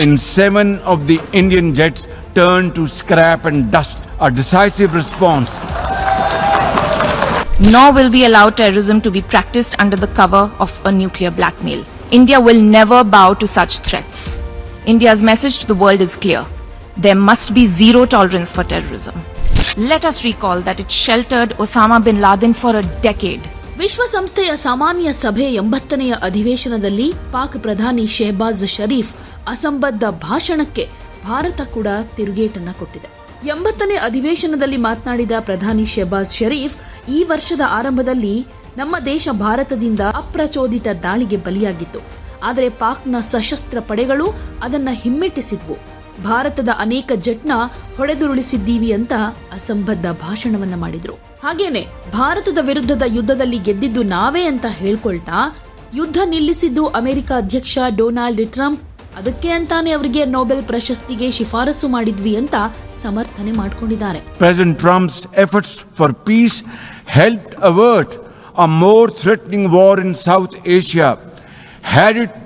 in seven of the Indian jets turned to scrap and dust. A decisive response nor will we allow terrorism to be practiced under the cover of a nuclear blackmail. India will never bow to such threats. India's message to the world is clear. There must be zero tolerance for terrorism. Let us recall that it sheltered Osama bin Laden for a decade. ವಿಶ್ವಸಂಸ್ಥೆಯ ಸಾಮಾನ್ಯ ಸಭೆ ಎಂಬತ್ತನೆಯ ಅಧಿವೇಶನದಲ್ಲಿ ಪಾಕ್ ಪ್ರಧಾನಿ ಶೆಹಬಾಜ್ ಷರೀಫ್ ಅಸಂಬದ್ಧ ಭಾಷಣಕ್ಕೆ ಭಾರತ ಕೂಡ ತಿರುಗೇಟನ್ನ ಕೊಟ್ಟಿದೆ. ಎಂಬತ್ತನೇ ಅಧಿವೇಶನದಲ್ಲಿ ಮಾತನಾಡಿದ ಪ್ರಧಾನಿ ಶೆಹಬಾಜ್ ಷರೀಫ್ ಈ ವರ್ಷದ ಆರಂಭದಲ್ಲಿ ನಮ್ಮ ದೇಶ ಭಾರತದಿಂದ ಅಪ್ರಚೋದಿತ ದಾಳಿಗೆ ಬಲಿಯಾಗಿತ್ತು. ಆದರೆ ಪಾಕ್ನ ಸಶಸ್ತ್ರ ಪಡೆಗಳು ಅದನ್ನು ಹಿಮ್ಮೆಟ್ಟಿಸಿದ್ವು. ಭಾರತದ ಅನೇಕ ಜಟ್ನ ಹೊಡೆದುರುಳಿಸಿದ್ದೀವಿ ಅಂತ ಅಸಂಬದ್ಧ ಭಾಷಣವನ್ನ ಮಾಡಿದ್ರು. ಹಾಗೇನೆ, ಭಾರತದ ವಿರುದ್ಧದ ಯುದ್ಧದಲ್ಲಿ ಗೆದ್ದಿದ್ದು ನಾವೇ ಅಂತ ಹೇಳ್ಕೊಳ್ತಾ, ಯುದ್ಧ ನಿಲ್ಲಿಸಿದ್ದು ಅಮೆರಿಕ ಅಧ್ಯಕ್ಷ ಡೊನಾಲ್ಡ್ ಟ್ರಂಪ್, ಅದಕ್ಕೆ ಅಂತಾನೆ ಅವರಿಗೆ ನೊಬೆಲ್ ಪ್ರಶಸ್ತಿಗೆ ಶಿಫಾರಸು ಮಾಡಿದ್ವಿ ಅಂತ ಸಮರ್ಥನೆ ಮಾಡಿಕೊಂಡಿದ್ದಾರೆ. President Trump's efforts for peace help avert a more threatening war in South Asia had it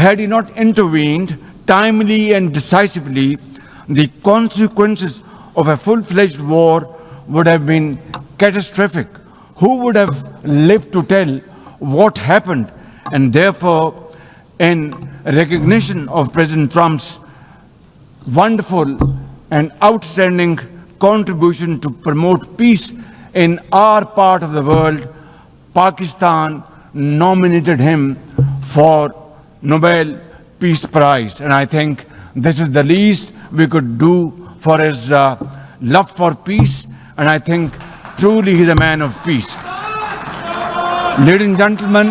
had he not intervened timely and decisively, the consequences of a full fledged war would have been catastrophic. Who would have lived to tell what happened? And therefore, in recognition of President Trump's wonderful and outstanding contribution to promote peace in our part of the world, Pakistan nominated him for Nobel Peace Prize. And I think this is the least we could do for his uh, love for peace. And I think truly he's a man of peace. Ladies and gentlemen,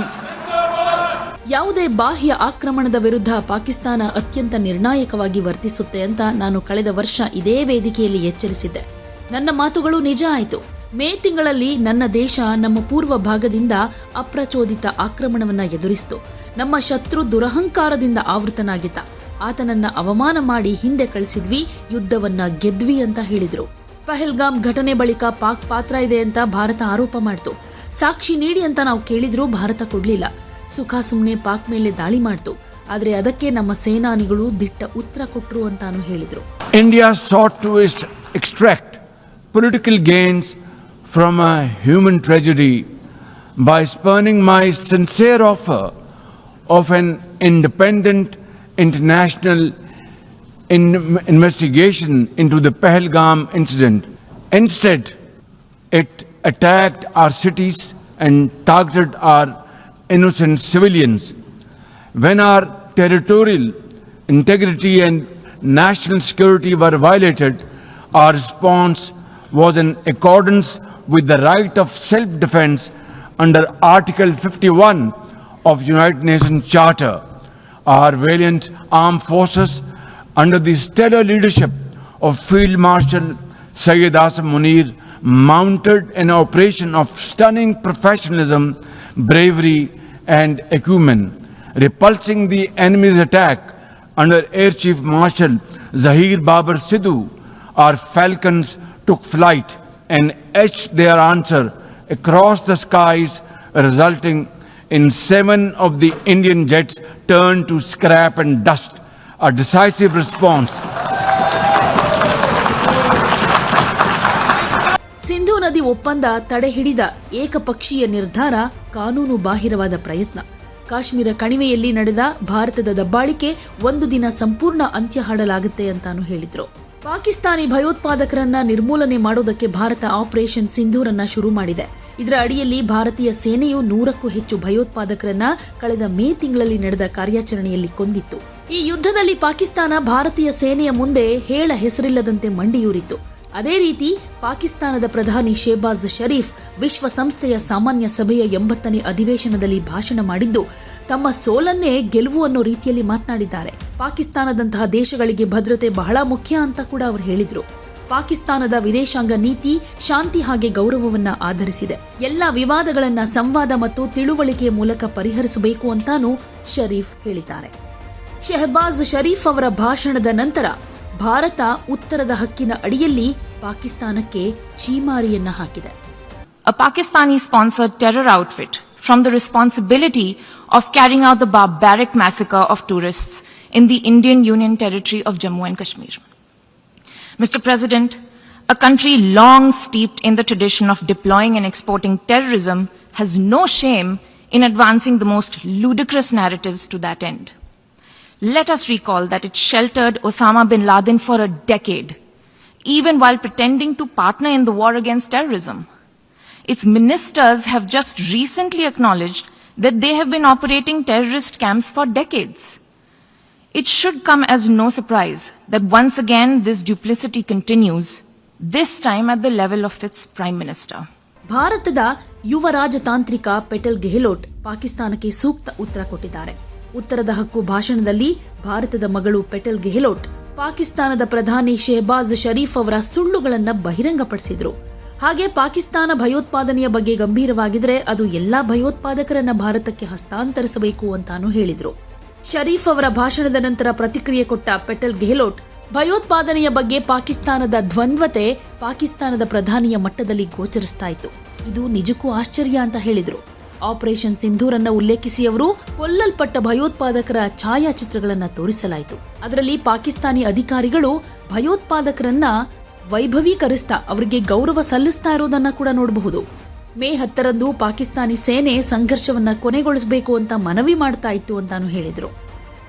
ಯಾವುದೇ ಬಾಹ್ಯ ಆಕ್ರಮಣದ ವಿರುದ್ಧ ಪಾಕಿಸ್ತಾನ ಅತ್ಯಂತ ನಿರ್ಣಾಯಕವಾಗಿ ವರ್ತಿಸುತ್ತೆ ಅಂತ ನಾನು ಕಳೆದ ವರ್ಷ ಇದೇ ವೇದಿಕೆಯಲ್ಲಿ ಎಚ್ಚರಿಸಿದ್ದೆ ನನ್ನ ಮಾತುಗಳು ನಿಜ ಆಯಿತು ಮೇ ತಿಂಗಳಲ್ಲಿ ನನ್ನ ದೇಶ ನಮ್ಮ ಪೂರ್ವ ಭಾಗದಿಂದ ಅಪ್ರಚೋದಿತ ಆಕ್ರಮಣವನ್ನು ಎದುರಿಸಿತು. ನಮ್ಮ ಶತ್ರು ದುರಹಂಕಾರದಿಂದ ಆವೃತನಾಗಿದ್ದ. ಆತನನ್ನ ಅವಮಾನ ಮಾಡಿ ಹಿಂದೆ ಕಳಿಸಿದ್ವಿ, ಯುದ್ಧವನ್ನ ಗೆದ್ವಿ ಅಂತ ಹೇಳಿದ್ರು. ಪಹಲ್ಗಾಮ್ ಘಟನೆ ಬಳಿಕ ಪಾಕ್ ಪಾತ್ರ ಇದೆ ಅಂತ ಭಾರತ ಆರೋಪ ಮಾಡ್ತು. ಸಾಕ್ಷಿ ನೀಡಿ ಅಂತ ನಾವು ಕೇಳಿದ್ರೂ ಭಾರತ ಕೊಡಲಿಲ್ಲ. ಸುಖ ಸುಮ್ಮನೆ ಪಾಕ್ ಮೇಲೆ ದಾಳಿ ಮಾಡ್ತು. ಆದರೆ ಅದಕ್ಕೆ ನಮ್ಮ ಸೇನಾನಿಗಳು ದಿಟ್ಟ ಉತ್ತರ ಕೊಟ್ರು ಅಂತಾನು ಹೇಳಿದರು. India sought to extract political gains from a human tragedy by spurning my sincere offer of an independent international in- investigation into the Pahalgam incident. Instead, it attacked our cities and targeted our innocent civilians. When our territorial integrity and national security were violated, our response was in accordance with the right of self-defense under Article 51 of United Nations Charter. Our valiant armed forces, under the stellar leadership of Field Marshal Sayyid Asim Munir, mounted an operation of stunning professionalism, bravery, and acumen, repulsing the enemy's attack under Air Chief Marshal Zahir Babar Sidhu. Our falcons took flight and etched their answer across the skies, resulting in seven of the Indian jets turned to scrap and dust. A decisive response Sindhu ನದಿ ಒಪ್ಪಂದ ತಡೆ ಹಿಡಿದ ಏಕಪಕ್ಷೀಯ ನಿರ್ಧಾರ ಕಾನೂನು ಬಾಹಿರವಾದ ಪ್ರಯತ್ನ ಕಾಶ್ಮೀರ ಕಣಿವೆಯಲ್ಲಿ ನಡೆದ ಭಾರತದ ದಬ್ಬಾಳಿಕೆ ಒಂದು ದಿನ ಸಂಪೂರ್ಣ ಅಂತ್ಯ ಹಾಡಲಾಗುತ್ತೆ ಅಂತಾನು ಹೇಳಿದ್ರು ಪಾಕಿಸ್ತಾನಿ ಭಯೋತ್ಪಾದಕರನ್ನ ನಿರ್ಮೂಲನೆ ಮಾಡೋದಕ್ಕೆ ಭಾರತ ಆಪರೇಷನ್ ಸಿಂಧೂರನ್ನ ಶುರು ಮಾಡಿದೆ. ಇದರ ಅಡಿಯಲ್ಲಿ ಭಾರತೀಯ ಸೇನೆಯು ನೂರಕ್ಕೂ ಹೆಚ್ಚು ಭಯೋತ್ಪಾದಕರನ್ನ ಕಳೆದ ಮೇ ತಿಂಗಳಲ್ಲಿ ನಡೆದ ಕಾರ್ಯಾಚರಣೆಯಲ್ಲಿ ಕೊಂದಿತ್ತು. ಈ ಯುದ್ಧದಲ್ಲಿ ಪಾಕಿಸ್ತಾನ ಭಾರತೀಯ ಸೇನೆಯ ಮುಂದೆ ಹೇಳ ಹೆಸರಿಲ್ಲದಂತೆ ಮಂಡಿಯೂರಿತು ಅದೇ ರೀತಿ ಪಾಕಿಸ್ತಾನದ ಪ್ರಧಾನಿ ಶೇಬಾಜ್ ಶರೀಫ್ ವಿಶ್ವಸಂಸ್ಥೆಯ ಸಾಮಾನ್ಯ ಸಭೆಯ ಎಂಬತ್ತನೇ ಅಧಿವೇಶನದಲ್ಲಿ ಭಾಷಣ ಮಾಡಿದ್ದು, ತಮ್ಮ ಸೋಲನ್ನೇ ಗೆಲುವು ಅನ್ನೋ ರೀತಿಯಲ್ಲಿ ಮಾತನಾಡಿದ್ದಾರೆ. ಪಾಕಿಸ್ತಾನದಂತಹ ದೇಶಗಳಿಗೆ ಭದ್ರತೆ ಬಹಳ ಮುಖ್ಯ ಅಂತ ಕೂಡ ಅವರು ಹೇಳಿದರು. ಪಾಕಿಸ್ತಾನದ ವಿದೇಶಾಂಗ ನೀತಿ ಶಾಂತಿ ಹಾಗೆ ಗೌರವವನ್ನ ಆಧರಿಸಿದೆ. ಎಲ್ಲ ವಿವಾದಗಳನ್ನ ಸಂವಾದ ಮತ್ತು ತಿಳುವಳಿಕೆಯ ಮೂಲಕ ಪರಿಹರಿಸಬೇಕು ಅಂತಾನೂ ಶರೀಫ್ ಹೇಳಿದ್ದಾರೆ. ಶೆಹಬಾಜ್ ಶರೀಫ್ ಅವರ ಭಾಷಣದ ನಂತರ ಭಾರತ ಉತ್ತರದ ಹಕ್ಕಿನ ಅಡಿಯಲ್ಲಿ ಪಾಕಿಸ್ತಾನಕ್ಕೆ ಛೀಮಾರಿಯನ್ನ ಹಾಕಿದೆ a Pakistani sponsored terror outfit from the responsibility of carrying out the barbaric massacre of tourists in the Indian Union territory of Jammu and Kashmir. Mr. President, a country long steeped in the tradition of deploying and exporting terrorism has no shame in advancing the most ludicrous narratives to that end. Let us recall that it sheltered Osama bin Laden for a decade, even while pretending to partner in the war against terrorism. Its ministers have just recently acknowledged that they have been operating terrorist camps for decades. It should come as no surprise that once again this duplicity continues, this time at the level of its Prime Minister. ಭಾರತದ ಯುವ ರಾಜತಾಂತ್ರಿಕ petal Gehlot ಪಾಕಿಸ್ತಾನಕ್ಕೆ ಸೂಕ್ತ ಉತ್ತರ ಕೊಟ್ಟಿದ್ದಾರೆ ಉತ್ತರದ ಹಕ್ಕು ಭಾಷಣದಲ್ಲಿ ಭಾರತದ ಮಗಳು ಪೆಟಲ್ ಗೆಹ್ಲೋಟ್. ಪಾಕಿಸ್ತಾನದ ಪ್ರಧಾನಿ ಶೆಹಬಾಜ್ ಶರೀಫ್ ಅವರ ಸುಳ್ಳುಗಳನ್ನ ಬಹಿರಂಗಪಡಿಸಿದ್ರು. ಹಾಗೆ ಪಾಕಿಸ್ತಾನ ಭಯೋತ್ಪಾದನೆಯ ಬಗ್ಗೆ ಗಂಭೀರವಾಗಿದ್ರೆ ಅದು ಎಲ್ಲಾ ಭಯೋತ್ಪಾದಕರನ್ನ ಭಾರತಕ್ಕೆ ಹಸ್ತಾಂತರಿಸಬೇಕು ಅಂತಾನು ಹೇಳಿದ್ರು. ಶರೀಫ್ ಅವರ ಭಾಷಣದ ನಂತರ ಪ್ರತಿಕ್ರಿಯೆ ಕೊಟ್ಟ ಪೆಟಲ್ ಗೆಹ್ಲೋಟ್, ಭಯೋತ್ಪಾದನೆಯ ಬಗ್ಗೆ ಪಾಕಿಸ್ತಾನದ ದ್ವಂದ್ವತೆ ಪಾಕಿಸ್ತಾನದ ಪ್ರಧಾನಿಯ ಮಟ್ಟದಲ್ಲಿ ಗೋಚರಿಸ್ತಾ ಇತ್ತು. ಇದು ನಿಜಕ್ಕೂ ಆಶ್ಚರ್ಯ ಅಂತ ಹೇಳಿದ್ರು. ಆಪರೇಷನ್ ಸಿಂಧೂರನ್ನ ಉಲ್ಲೇಖಿಸಿ ಅವರು ಕೊಲ್ಲಲ್ಪಟ್ಟ ಭಯೋತ್ಪಾದಕರ ಛಾಯಾಚಿತ್ರಗಳನ್ನು ತೋರಿಸಲಾಯಿತು. ಅದರಲ್ಲಿ ಪಾಕಿಸ್ತಾನಿ ಅಧಿಕಾರಿಗಳು ಭಯೋತ್ಪಾದಕರನ್ನ ವೈಭವೀಕರಿಸ್ತಾ ಅವರಿಗೆ ಗೌರವ ಸಲ್ಲಿಸ್ತಾ ಇರೋದನ್ನ ಕೂಡ ನೋಡಬಹುದು. ಮೇ ಹತ್ತರಂದು ಪಾಕಿಸ್ತಾನಿ ಸೇನೆ ಸಂಘರ್ಷವನ್ನ ಕೊನೆಗೊಳಿಸಬೇಕು ಅಂತ ಮನವಿ ಮಾಡ್ತಾ ಇತ್ತು ಅಂತಾನು ಹೇಳಿದರು.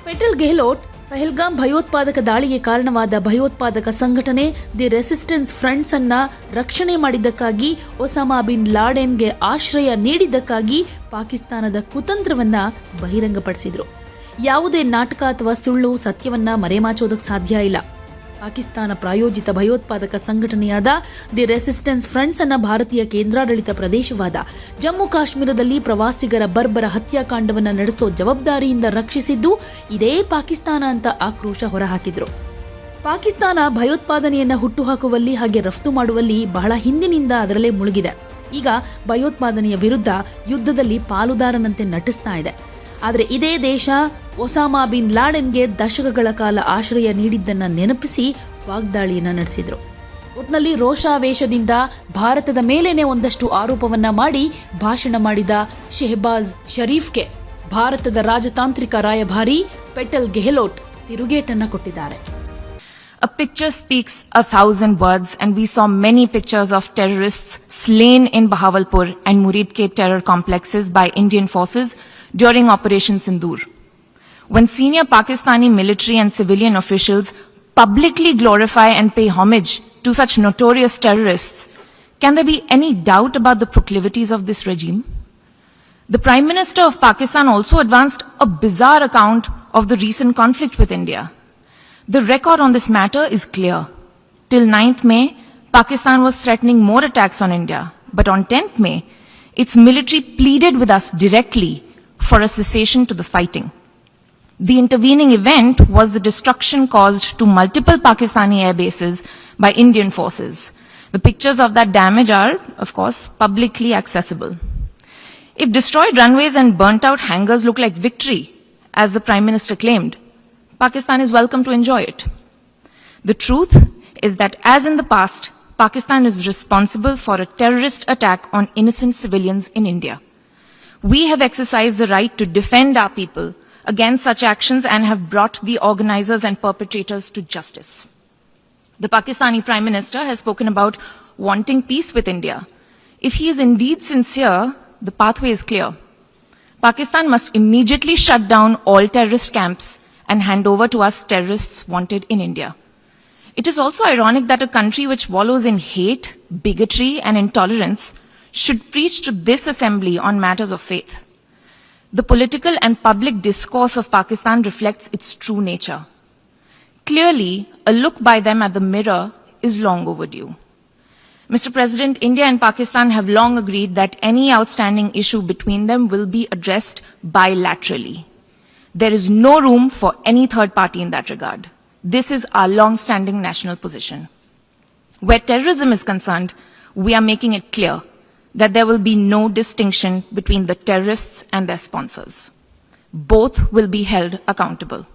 ಪೆಟಲ್ ಗೆಹ್ಲೋಟ್ ಪಹಲ್ಗಾಮ್ ಭಯೋತ್ಪಾದಕ ದಾಳಿಗೆ ಕಾರಣವಾದ ಭಯೋತ್ಪಾದಕ ಸಂಘಟನೆ ದಿ ರೆಸಿಸ್ಟೆನ್ಸ್ ಫ್ರಂಟ್ಸ್ ಅನ್ನ ರಕ್ಷಣೆ ಮಾಡಿದ್ದಕ್ಕಾಗಿ ಒಸಾಮಾ ಬಿನ್ ಲಾಡೆನ್ಗೆ ಆಶ್ರಯ ನೀಡಿದ್ದಕ್ಕಾಗಿ ಪಾಕಿಸ್ತಾನದ ಕುತಂತ್ರವನ್ನ ಬಹಿರಂಗಪಡಿಸಿದ್ರು. ಯಾವುದೇ ನಾಟಕ ಅಥವಾ ಸುಳ್ಳು ಸತ್ಯವನ್ನ ಮರೆಮಾಚೋದಕ್ಕೆ ಸಾಧ್ಯ ಇಲ್ಲ. ಪಾಕಿಸ್ತಾನ ಪ್ರಾಯೋಜಿತ ಭಯೋತ್ಪಾದಕ ಸಂಘಟನೆಯಾದ ದಿ ರೆಸಿಸ್ಟೆನ್ಸ್ ಫ್ರಂಟ್ಸ್ ಅನ್ನ ಭಾರತೀಯ ಕೇಂದ್ರಾಡಳಿತ ಪ್ರದೇಶವಾದ ಜಮ್ಮು ಕಾಶ್ಮೀರದಲ್ಲಿ ಪ್ರವಾಸಿಗರ ಬರ್ಬರ ಹತ್ಯಾಕಾಂಡವನ್ನು ನಡೆಸೋ ಜವಾಬ್ದಾರಿಯಿಂದ ರಕ್ಷಿಸಿದ್ದು ಇದೇ ಪಾಕಿಸ್ತಾನ ಅಂತ ಆಕ್ರೋಶ ಹೊರಹಾಕಿದ್ರು. ಪಾಕಿಸ್ತಾನ ಭಯೋತ್ಪಾದನೆಯನ್ನ ಹುಟ್ಟುಹಾಕುವಲ್ಲಿ ಹಾಗೆ ರಫ್ತು ಮಾಡುವಲ್ಲಿ ಬಹಳ ಹಿಂದಿನಿಂದ ಅದರಲ್ಲೇ ಮುಳುಗಿದೆ. ಈಗ ಭಯೋತ್ಪಾದನೆಯ ವಿರುದ್ಧ ಯುದ್ಧದಲ್ಲಿ ಪಾಲುದಾರನಂತೆ ನಟಿಸ್ತಾ ಇದೆ. ಆದರೆ ಇದೇ ದೇಶ ಒಸಾಮಾ ಬಿನ್ ಲಾಡೆನ್ಗೆ ದಶಕಗಳ ಕಾಲ ಆಶ್ರಯ ನೀಡಿದ್ದನ್ನು ನೆನಪಿಸಿ ವಾಗ್ದಾಳಿಯನ್ನು ನಡೆಸಿದ್ರು. ಒಟ್ನಲ್ಲಿ ರೋಷಾವೇಶದಿಂದ ಭಾರತದ ಮೇಲೇನೆ ಒಂದಷ್ಟು ಆರೋಪವನ್ನ ಮಾಡಿ ಭಾಷಣ ಮಾಡಿದ ಶೆಹಬಾಜ್ ಶರೀಫ್ಗೆ ಭಾರತದ ರಾಜತಾಂತ್ರಿಕ ರಾಯಭಾರಿ ಪೆಟಲ್ ಗೆಹ್ಲೋಟ್ ತಿರುಗೇಟನ್ನು ಕೊಟ್ಟಿದ್ದಾರೆ. A picture speaks a thousand words, and we saw many pictures of terrorists slain in Bahawalpur and Muridke terror complexes by Indian forces during Operation Sindoor. When senior Pakistani military and civilian officials publicly glorify and pay homage to such notorious terrorists, can there be any doubt about the proclivities of this regime? The Prime Minister of Pakistan also advanced a bizarre account of the recent conflict with India. The record on this matter is clear. Till 9th May, Pakistan was threatening more attacks on India. But on 10th May, its military pleaded with us directly for a cessation to the fighting. The intervening event was the destruction caused to multiple Pakistani air bases by Indian forces. The pictures of that damage are, of course, publicly accessible. If destroyed runways and burnt out hangars look like victory, as the Prime Minister claimed, Pakistan is welcome to enjoy it. The truth is that, as in the past, Pakistan is responsible for a terrorist attack on innocent civilians in India. We have exercised the right to defend our people against such actions and have brought the organizers and perpetrators to justice. The Pakistani Prime Minister has spoken about wanting peace with India. If he is indeed sincere, the pathway is clear. Pakistan must immediately shut down all terrorist camps and hand over to us terrorists wanted in India. It is also ironic that a country which wallows in hate, bigotry, and intolerance should preach to this assembly on matters of faith. The political and public discourse of Pakistan reflects its true nature. Clearly, a look by them at the mirror is long overdue. Mr. President, India and Pakistan have long agreed that any outstanding issue between them will be addressed bilaterally. There is no room for any third party in that regard. This is our long standing national position. Where terrorism is concerned, we are making it clear that there will be no distinction between the terrorists and their sponsors. Both will be held accountable.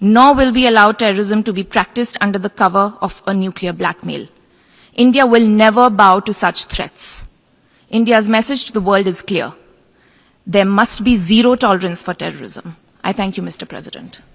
Nor will we allow terrorism to be practiced under the cover of a nuclear blackmail. India will never bow to such threats. India's message to the world is clear. There must be zero tolerance for terrorism. I thank you, Mr. President.